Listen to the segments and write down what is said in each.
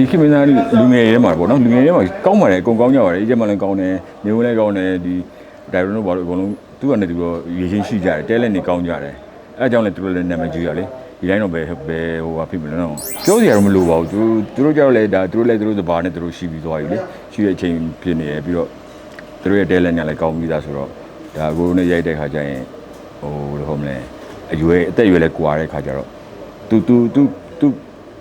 ဒီခေတ်မင်းသားလူငယ်တွေထဲမှာပေါ့နော်လူငယ်တွေထဲမှာကောင်းပါတယ်အကုန်ကောင်းကြပါတယ်အေးချက်မှလည်းကောင်းတယ်နေဝင်လည်းကောင်းတယ်ဒီဒိုင်ရွန်တို့ဘာလို့အကုန်လုံးသူကလည်းသူတို့ရေချင်းရှိကြတယ်တဲလက်နေကောင်းကြတယ်အဲအကြောင်းလည်းသူတို့လည်းနာမည်ကြီးရလေဒီတိုင်းတော့ပဲပဲဟိုဟာဖြစ်မလို့နော်ပြောစရာတော့မလိုပါဘူးသူသူတို့ကြတော့လေဒါသူတို့လည်းသူတို့သဘာနဲ့သူတို့ရှိပြီးသွားပြီလေရှိတဲ့အချိန်ဖြစ်နေရပြီးတော့သူတို့ရဲ့တဲလက်ညာလည်းကောင်းပြီးသားဆိုတော့ဒါကိုနဲ့ရိုက်တဲ့ခါကျရင်ဟိုဘယ်လိုခေါ်မလဲအရွယ်အသက်အရွယ်လည်းကွာတဲ့ခါကျတော့သူသူသူသူ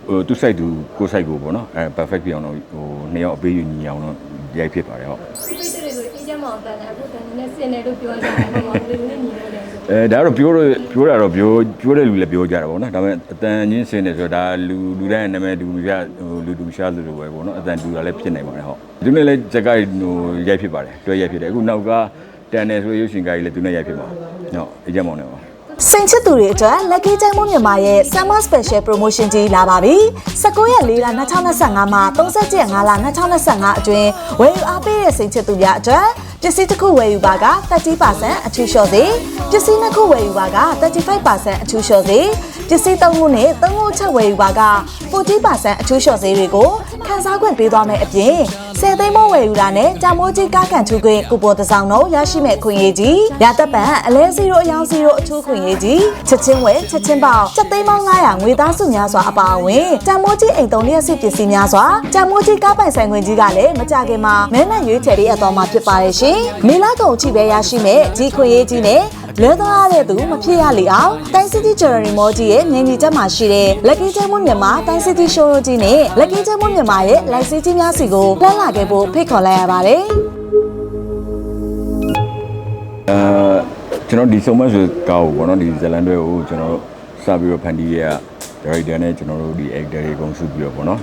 ဟိုသူ site သူကို site ကိုပေါ့နော်အဲ perfect ပြအောင်တော့ဟိုနှစ်ယောက်အပေးယူညီအောင်တော့ရိုက်ဖြစ်ပါတယ်ဟုတ်ပိတ်တဲ့တွေဆိုအေးချမ်းမအောင်တန်တယ်အခုတန်နေနဲ့စင်တယ်လို့ပြောကြတယ်ဘာမှမလုပ်နဲ့ညီလို့တယ်ဆိုအဲဒါကတော့ပြောတော့ပြောတာတော့ပြောပြောတဲ့လူလည်းပြောကြတာပေါ့နော်ဒါပေမဲ့အတန်ချင်းစင်တယ်ဆိုတော့ဒါလူလူတိုင်းရဲ့နာမည်တူမပြဟိုလူတူမရှားလူလိုပဲပေါ့နော်အတန်တူတာလည်းဖြစ်နိုင်ပါတယ်ဟုတ်သူနဲ့လည်းဇက်ကဟိုရိုက်ဖြစ်ပါတယ်တွဲရိုက်ဖြစ်တယ်အခုနောက်ကတန်တယ်ဆိုရုပ်ရှင်ကားကြီးလည်းသူနဲ့ရိုက်ဖြစ်ပါဟုတ်အေးကြမောင်းနေပါ စိန်ချစ်သူတွေအတွက် Lucky ကျိုင်းမွမြန်မာရဲ့ Summer Special Promotion ကြီးလာပါပြီ။19ရက်4လ2025မှာ30ရက်5လ2025အတွင်းဝယ်ယူအားပေးတဲ့စိန်ချစ်သူများအတွက်ပစ္စည်းတစ်ခုဝယ်ယူပါက30%အထူးလျှော့စေပစ္စည်းနှစ်ခုဝယ်ယူပါက35%အထူးလျှော့စေပစ္စည်းသုံးခုနဲ့သုံးခုချက်ဝယ်ယူပါက40%အထူးလျှော့စေတွေကို ခန်းစားခွင့်ပေးသွားမယ်အပြင်10သိန်းမိုးဝယ်ယူတာနဲ့ကြာမိုးကြီးကားကန်ထူခွင့်ကူပွန်တစ်စောင်တော့ရရှိမဲ့ခွင့်ရေးကြီးရသက်ပံအလဲစီရိုအယောင်စီရိုအထူးခွင့်ရေးကြီးချက်ချင်းဝယ်ချက်ချင်းပေါက်ချက်သိန်းပေါင်း900ငွေသားစုများစွာအပါအဝင်ကြာမိုးကြီးအိမ်သုံးလျက်စစ်ပစ္စည်းများစွာကြာမိုးကြီးကားပိုင်ဆိုင်ခွင့်ကြီးကလည်းမကြခင်မှာမဲနဲ့ရွေးချယ်ရေးအတော်မှာဖြစ်ပါတယ်ရှင်မေလာကုန်အချိပဲရရှိမဲ့ကြီးခွင့်ရေးကြီးနဲ့ လွဲသွားရတဲ့သူမဖြစ်ရလေအောင်တိုင်း City Jewelry Mall ကြီးရဲ့ငင်းကြီးချက်မှာရှိတဲ့ Lucky ကျင်းမမြန်မာတိုင်း City Showroom ကြီးနဲ့ Lucky ကျင်းမမြန်မာရဲ့ Light City ကြီးများစီကိုလှမ်းလာခဲ့ဖို့ဖိတ်ခေါ်လိုက်ရပါတယ်အဲကျွန်တော်ဒီစုံမဆိုကားကိုပေါ့နော်ဒီဇလန်တွဲကိုကျွန်တော်စပြီးတော့ဖန်တီးရဒါရိုက်တာနဲ့ကျွန်တော်တို့ဒီ actor တွေအကုန်စုပြီးတော့ပေါ့နော်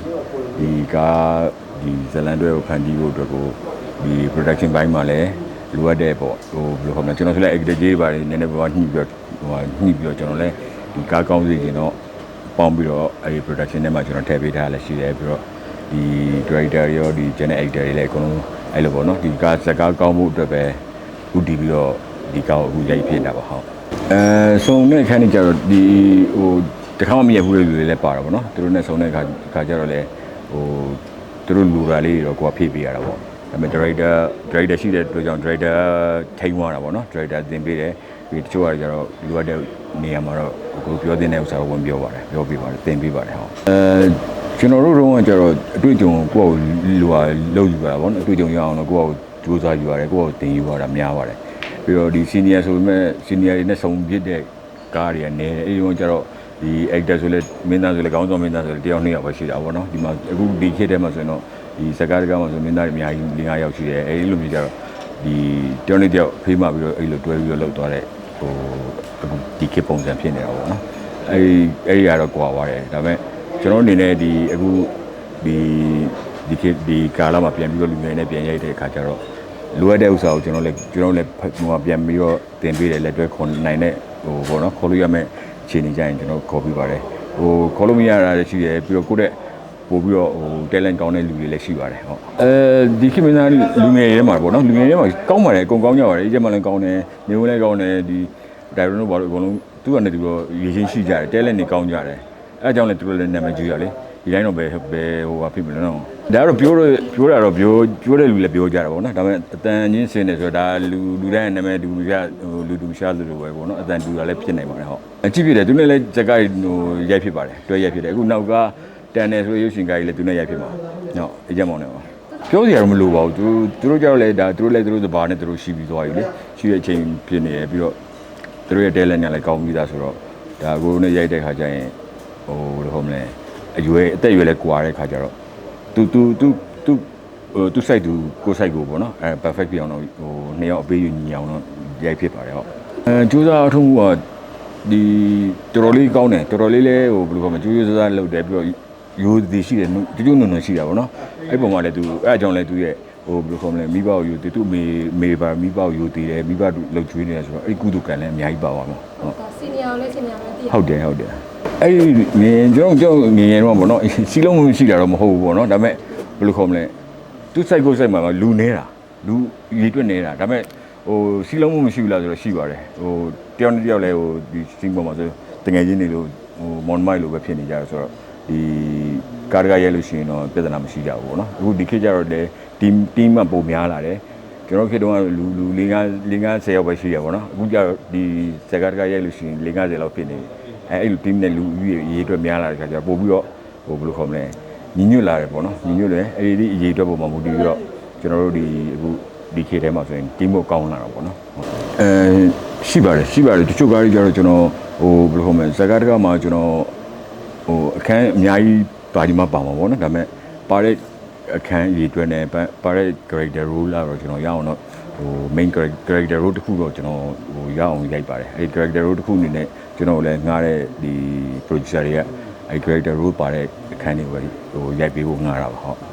ဒီကားဒီဇလန်တွဲကိုဖန်တီးဖို့အတွက်ကိုဒီ production ဘိုင်းမှာလည်း လိုအပ်တဲ့ပေါ့ဟိုဘယ်လိုခေါ်မလဲကျွန်တော်ဆိုလည်း actor ကြီးပါတယ်နည်းနည်းပါးညှိပြီးတော့ဟိုညှိပြီးတော့ကျွန်တော်လည်းဒီကားကောင်းစေချင်တော့ပေါင်းပြီးတော့အဲဒီ production ထဲမှာကျွန်တော်ထည့်ပေးထားရလည်းရှိတယ်ပြီးတော့ဒီ director ရောဒီ channel actor တွေလည်းအကုန်လုံးအဲ့လိုပေါ့နော်ဒီကားဇာတ်ကားကောင်းဖို့အတွက်ပဲဥတည်ပြီးတော့ဒီကောက်အခုရိုက်ဖြစ်တာပါဟုတ်အဲဆုံတဲ့ခန်းကြီးကျတော့ဒီဟိုတခါမှမရဘူးတဲ့လူတွေလည်းပါတာပေါ့နော်သူတို့နဲ့ဆုံတဲ့ခါခါကျတော့လေဟိုသူတို့လူရာလေးတွေတော့ကိုကဖြည့်ပေးရတာပေါ့ ဒါပေမဲ့ director director ရှိတဲ့အတွက်ကြောင့် director ထိန်းသွားတာပေါ့နော် director သင်ပေးတယ်ပြီးတချို့ကကြတော့လူရတဲ့နေရာမှာတော့ကိုပြောတဲ့ဥစ္စာကိုဝင်ပြောပါတယ်ပြောပြပါတယ်သင်ပေးပါတယ်ဟုတ်အဲကျွန်တော်တို့တော့ကျတော့အတွေ့အကြုံကိုယ့်ကိုလူဟာလောက်ယူတာပေါ့နော်အတွေ့အကြုံရအောင်တော့ကိုယ့်ကိုစူးစမ်းယူရတယ်ကိုယ့်ကိုသင်ယူရတာများပါတယ်ပြီးတော့ဒီ senior ဆိုပေမဲ့ senior တွေနဲ့ဆုံပြစ်တဲ့ကားတွေကနေအဲဒီတော့ကျတော့ဒီ actor ဆိုလဲမင်းသားဆိုလဲကောင်းဆောင်မင်းသားဆိုလဲတယောက်နှစ်ယောက်ပဲရှိတာပေါ့နော်ဒီမှာအခုဒီခေတ်ထဲမှာဆိုရင်တော့ ဒီစကားတကားမှာဆိုမင်းသားတွေအများကြီး၄၅ယောက်ရှိတယ်အဲဒီလိုမျိုးကျတော့ဒီတယောက်နှစ်တယောက်ဖေးမှပြီးတော့အဲဒီလိုတွဲပြီးတော့လောက်သွားတဲ့ဟိုအခုဒီခေတ်ပုံစံဖြစ်နေတာပေါ့နော်အဲဒီအဲဒီကတော့ကွာသွားတယ်ဒါပေမဲ့ကျွန်တော်အနေနဲ့ဒီအခုဒီဒီခေတ်ဒီကာလမှာပြန်ပြီးတော့လူငယ်နဲ့ပြန်ရိုက်တဲ့အခါကျတော့လိုအပ်တဲ့ဥစ္စာကိုကျွန်တော်လည်းကျွန်တော်လည်းဟိုပြန်ပြီးတော့တင်ပေးတယ်လက်တွဲခွန်နိုင်တဲ့ဟိုဘောနော်ခေါ်လို့ရမယ့်အခြေအနေကြရင်ကျွန်တော်ခေါ်ပြပါတယ်ဟိုခေါ်လို့မရတာလည်းရှိတယ်ပြီးတော့ကိုယ့်တဲ့ ပို့ပြီးတော့ဟို talent ကောင်းတဲ့လူတွေလည်းရှိပါတယ်ဟုတ်အဲဒီခေတ်မင်းသားလူငယ်တွေထဲမှာပေါ့နော်လူငယ်တွေထဲမှာကောင်းပါတယ်အကုန်ကောင်းကြပါတယ်အေးချက်မှလည်းကောင်းတယ်နေဝင်လည်းကောင်းတယ်ဒီဒိုင်ရွန်တို့ဘာလို့အကုန်လုံးသူကလည်းသူတို့ရေချင်းရှိကြတယ် talent တွေကောင်းကြတယ်အဲအကြောင်းလည်းသူတို့လည်းနာမည်ကြီးရလေဒီတိုင်းတော့ပဲပဲဟိုဟာဖြစ်မလို့နော်ဒါကတော့ပြောတော့ပြောတာတော့ပြောပြောတဲ့လူလည်းပြောကြတာပေါ့နော်ဒါပေမဲ့အတန်ချင်းစင်တယ်ဆိုတော့ဒါလူလူတိုင်းရဲ့နာမည်တူမပြဟိုလူတူမရှားလူလိုပဲပေါ့နော်အတန်တူတာလည်းဖြစ်နိုင်ပါတယ်ဟုတ်အကြည့်ဖြစ်တယ်သူနဲ့လည်းဇက်ကဟိုရိုက်ဖြစ်ပါတယ်တွဲရိုက်ဖြစ်တယ်အခုနောက်က တန်တယ်ဆိုရုပ်ရှင်ကားကြီးလည်းသူနဲ့ရိုက်ဖြစ်မှာဟုတ်အကြမ်းမောင်းနေပါပြောစရာတော့မလိုပါဘူးသူသူတို့ကြတော့လေဒါသူတို့လည်းသူတို့သဘာနဲ့သူတို့ရှိပြီးသွားပြီလေရှိတဲ့အချိန်ဖြစ်နေရပြီးတော့သူတို့ရဲ့ talent ညာလည်းကောင်းပြီးသားဆိုတော့ဒါကိုနဲ့ရိုက်တဲ့ခါကျရင်ဟိုဘယ်လိုခေါ်မလဲအရွယ်အသက်အရွယ်လည်းကွာတဲ့ခါကျတော့သူသူသူသူဟိုသူ site သူကို site ကိုပေါ့နော်အဲ perfect ပြအောင်တော့ဟိုနှစ်ယောက်အပေးယူညီအောင်တော့ရိုက်ဖြစ်ပါတယ်ဟုတ်အဲကျိုးစားအထုံးကဒီတော်တော်လေးကောင်းတယ်တော်တော်လေးလဲဟိုဘယ်လိုခေါ်မလဲကျိုးကျိုးစားစားလုပ်တယ်ပြီးတော့ ရိုးသည်ရှိတယ်ကျိုးကျိုးနုံနုံရှိတာပေါ့နော်အဲ့ပုံမှာလည်းသူအဲ့အကြောင်းလည်းသူရဲ့ဟိုဘယ်လိုခေါ်မလဲမိဘကိုယူတည်သူမေမေပါမိဘကိုယူတည်တယ်မိဘတို့လှုပ်ကျွေးနေတယ်ဆိုတော့အဲ့ကုသကံလည်းအများကြီးပါပါမှာဟုတ်ဒါစီနီယာကိုလည်းစီနီယာပဲတည်ဟုတ်တယ်ဟုတ်တယ်အဲ့ဒီငင်ကျွန်တော်ကျွန်တော်ငင်ငယ်တော့ဗောနော်စီလုံးမရှိတာတော့မဟုတ်ဘူးဗောနော်ဒါပေမဲ့ဘယ်လိုခေါ်မလဲသူစိုက်ကိုစိုက်မှာကလူနေတာလူရေတွက်နေတာဒါပေမဲ့ဟိုစီလုံးမရှိဘူးလားဆိုတော့ရှိပါတယ်ဟိုတယောက်နဲ့တယောက်လဲဟိုဒီစင်းပေါ်မှာဆိုတငယ်ချင်းတွေလို့ဟိုမွန်မိုက်လိုပဲဖြစ်နေကြတယ်ဆိုတော့ ဒီကားတကားရိုက်လို့ရှိရင်တော့ပြဿနာမရှိကြဘူးပေါ့နော်အခုဒီခေတ်ကျတော့လေ team team ကပုံများလာတယ်ကျွန်တော်ခေတ်တုန်းကလူလူ၄၅၄၅10ယောက်ပဲရှိရပါတော့အခုကျတော့ဒီစကားတကားရိုက်လို့ရှိရင်၄50လောက်ဖြစ်နေပြီအဲအဲ့လို team နဲ့လူကြီးရေးအတွက်များလာတဲ့ခါကျတော့ပို့ပြီးတော့ဟိုဘယ်လိုခေါ်မလဲညီညွတ်လာတယ်ပေါ့နော်ညီညွတ်တယ်အဲ့ဒီအရေးအတွက်ပုံမှာမူတည်ပြီးတော့ကျွန်တော်တို့ဒီအခုဒီခေတ်ထဲမှာဆိုရင် team ကိုကောင်းလာတာပေါ့နော်အဲရှိပါတယ်ရှိပါတယ်တချို့ကားတွေကျတော့ကျွန်တော်ဟိုဘယ်လိုခေါ်မလဲစကားတကားမှာကျွန်တော် ဟိုအခန်းအများကြီးပါဒီမှာပါမှာပေါ့နော်ဒါပေမဲ့ပါတဲ့အခန်းအရေးအတွက်နဲ့ပါပါတဲ့ character role လာတော့ကျွန်တော်ရအောင်တော့ဟို main character role တစ်ခုတော့ကျွန်တော်ဟိုရအောင်ရိုက်ပါတယ်အဲဒီ character role တစ်ခုအနေနဲ့ကျွန်တော်လည်းငားတဲ့ဒီ producer တွေကအဲဒီ character role ပါတဲ့အခန်းတွေကိုဟိုရိုက်ပေးဖို့ငားတာပါဟုတ်